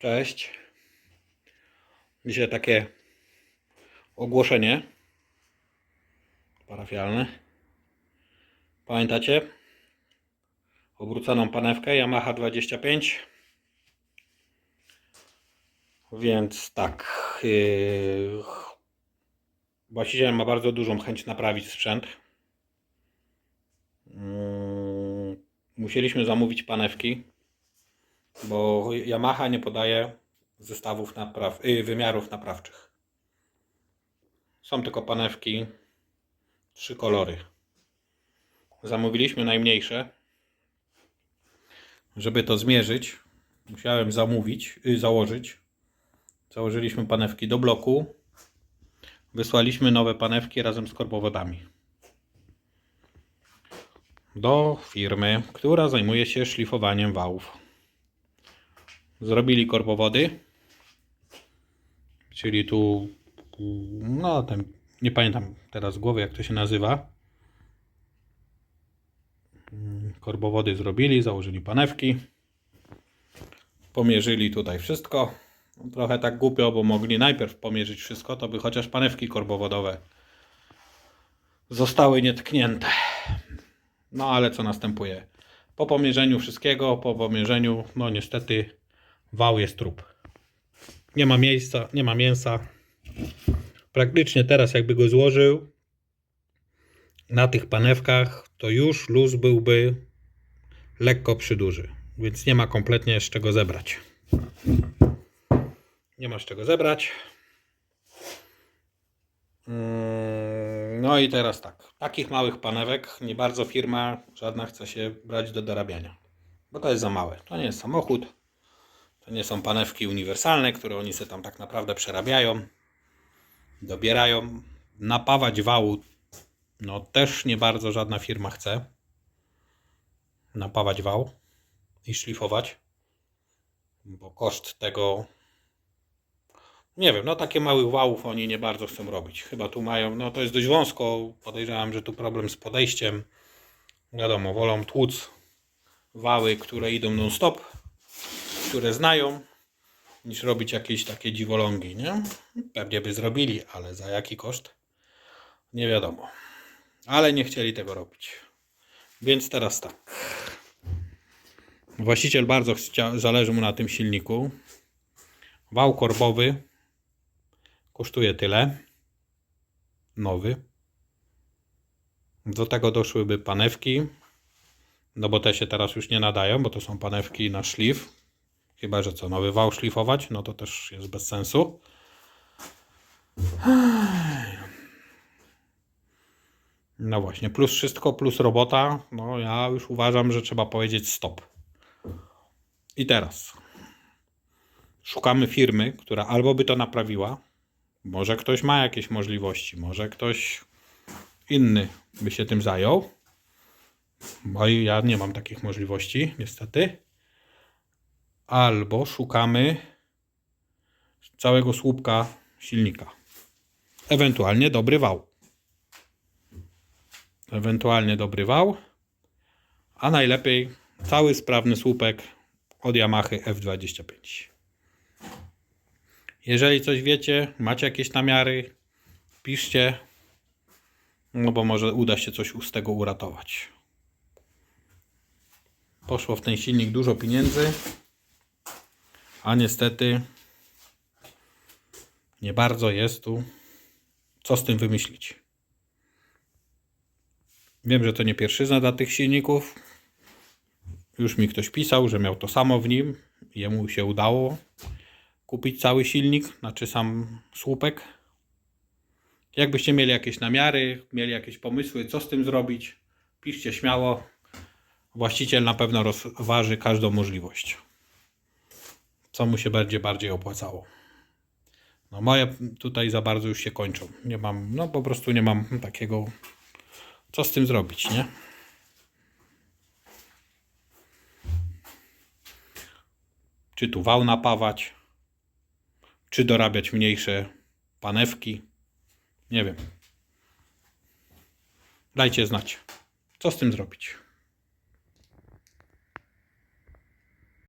Cześć. Dzisiaj takie ogłoszenie parafialne. Pamiętacie? Obróconą panewkę Yamaha 25. Więc tak. Yy, właściciel ma bardzo dużą chęć naprawić sprzęt. Yy, musieliśmy zamówić panewki bo Yamaha nie podaje zestawów napraw, y, wymiarów naprawczych. Są tylko panewki, trzy kolory. Zamówiliśmy najmniejsze. Żeby to zmierzyć, musiałem zamówić, y, założyć. Założyliśmy panewki do bloku. Wysłaliśmy nowe panewki razem z korbowodami. Do firmy, która zajmuje się szlifowaniem wałów. Zrobili korbowody. Czyli tu, no ten, nie pamiętam teraz głowy jak to się nazywa. Korbowody zrobili, założyli panewki. Pomierzyli tutaj wszystko. Trochę tak głupio, bo mogli najpierw pomierzyć wszystko, to by chociaż panewki korbowodowe zostały nietknięte. No ale co następuje? Po pomierzeniu wszystkiego, po pomierzeniu, no niestety wał jest trup. Nie ma miejsca, nie ma mięsa. Praktycznie teraz jakby go złożył na tych panewkach, to już luz byłby lekko przyduży. Więc nie ma kompletnie z czego zebrać. Nie ma z czego zebrać. Mm, No i teraz tak. Takich małych panewek nie bardzo firma żadna chce się brać do dorabiania. Bo to jest za małe. To nie jest samochód. To nie są panewki uniwersalne, które oni sobie tam tak naprawdę przerabiają, dobierają. Napawać wału, no też nie bardzo żadna firma chce. Napawać wał i szlifować, bo koszt tego. Nie wiem, no takie małych wałów oni nie bardzo chcą robić. Chyba tu mają, no to jest dość wąsko. Podejrzewam, że tu problem z podejściem. Wiadomo, wolą tłuc wały, które idą non-stop które znają, niż robić jakieś takie dziwolągi, nie? Pewnie by zrobili, ale za jaki koszt? Nie wiadomo. Ale nie chcieli tego robić. Więc teraz tak. Właściciel bardzo chcia, zależy mu na tym silniku. Wał korbowy kosztuje tyle. Nowy. Do tego doszłyby panewki. No bo te się teraz już nie nadają, bo to są panewki na szlif. Chyba, że co, nowy wał szlifować, no to też jest bez sensu. No właśnie, plus wszystko, plus robota, no ja już uważam, że trzeba powiedzieć stop. I teraz. Szukamy firmy, która albo by to naprawiła, może ktoś ma jakieś możliwości, może ktoś inny by się tym zajął, bo ja nie mam takich możliwości, niestety albo szukamy całego słupka silnika. Ewentualnie dobry wał. Ewentualnie dobry wał, a najlepiej cały sprawny słupek od Yamaha F25. Jeżeli coś wiecie, macie jakieś namiary, piszcie, no bo może uda się coś z tego uratować. Poszło w ten silnik dużo pieniędzy. A niestety nie bardzo jest tu co z tym wymyślić. Wiem, że to nie pierwszyzna dla tych silników. Już mi ktoś pisał, że miał to samo w nim. Jemu się udało kupić cały silnik, znaczy sam słupek. Jakbyście mieli jakieś namiary, mieli jakieś pomysły, co z tym zrobić, piszcie śmiało. Właściciel na pewno rozważy każdą możliwość co mu się będzie bardziej opłacało. No moje tutaj za bardzo już się kończą. Nie mam, no po prostu nie mam takiego, co z tym zrobić, nie? Czy tu wał napawać, czy dorabiać mniejsze panewki, nie wiem. Dajcie znać, co z tym zrobić.